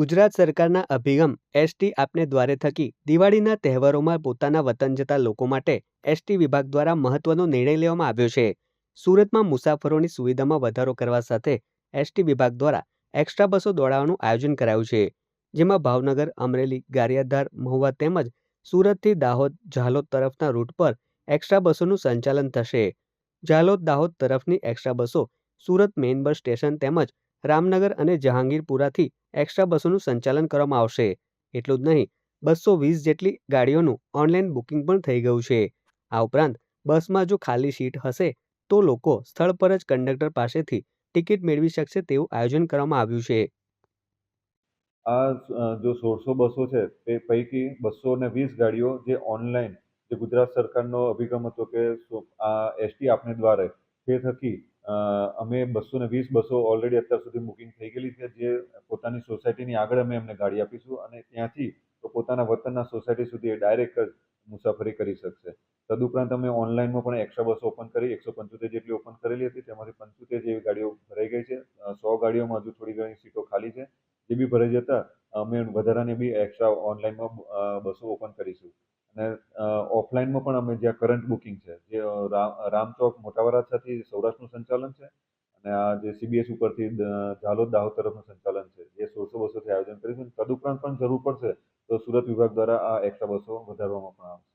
ગુજરાત સરકારના અભિગમ એસટી આપને દ્વારે થકી દિવાળીના તહેવારોમાં પોતાના વતન જતા લોકો માટે એસટી વિભાગ દ્વારા મહત્વનો નિર્ણય લેવામાં આવ્યો છે. સુરતમાં મુસાફરોની સુવિધામાં વધારો કરવા સાથે એસટી વિભાગ દ્વારા એક્સ્ટ્રા બસો દોડાવવાનું આયોજન કરાયું છે. જેમાં ભાવનગર, અમરેલી, ગારિયાધાર, મહુવા તેમજ સુરતથી દાહોદ, ઝાલોદ તરફના રૂટ પર એક્સ્ટ્રા બસોનું સંચાલન થશે. ઝાલોદ, દાહોદ તરફની એક્સ્ટ્રા બસો સુરત મેઇન બસ સ્ટેશન તેમજ રામનગર અને જહાંગીરપુરાથી એક્સ્ટ્રા બસોનું સંચાલન કરવામાં આવશે. એટલું જ નહીં, બસો વીસ જેટલી ગાડીઓનું ઓનલાઈન બુકિંગ પણ થઈ ગયું છે. આ ઉપરાંત, બસમાં જો ખાલી સીટ હશે, તો લોકો સ્થળ પર જ કંડક્ટર પાસેથી ટિકિટ મેળવી શકશે તેવું આયોજન કરવામાં આવ્યું છે. આ જો સોળસો બસો છે, તે પૈકી બસો ને વીસ ગાડીઓ જે ઓનલાઈન જે ગુજરાત સરકારનો અભિગમ હતો કે, આ એસટી આપને દ્વારા, તે થકી અમે બસો ને વીસ બસો ઓલરેડી અત્યાર સુધી બુકિંગ થઈ ગયેલી છે. જે પોતાની સોસાયટીની આગળ અમે એમને ગાડી આપીશું અને ત્યાંથી તો પોતાના વતનના સોસાયટી સુધી એ ડાયરેક્ટ જ મુસાફરી કરી શકશે. તદુપરાંત અમે ઓનલાઈનમાં પણ એક્સ્ટ્રા બસો ઓપન કરી, એકસો પંચોતેર જેટલી ઓપન કરેલી હતી. તેમાંથી પંચોતેર જેવી ગાડીઓ ભરાઈ ગઈ છે. સો ગાડીઓમાં હજુ થોડી ઘણી સીટો ખાલી છે. એ બી ભરાઈ જતા, અમે વધારાની બી એક્સ્ટ્રા ઓનલાઈનમાં બસો ઓપન કરીશું. અને ઓફલાઈનમાં પણ અમે જ્યાં કરંટ બુકિંગ છે, જે રામચોક મોટા વરાછાથી સૌરાષ્ટ્રનું સંચાલન છે અને આ જે સીબીએસ ઉપરથી ઝાલોદ દાહોદ તરફનું સંચાલન છે, જે સોળસો બસોથી આયોજન કરીશું. તદુપરાંત પણ જરૂર પડશે તો સુરત વિભાગ દ્વારા આ એક્સ્ટ્રા બસો વધારવામાં પણ આવશે.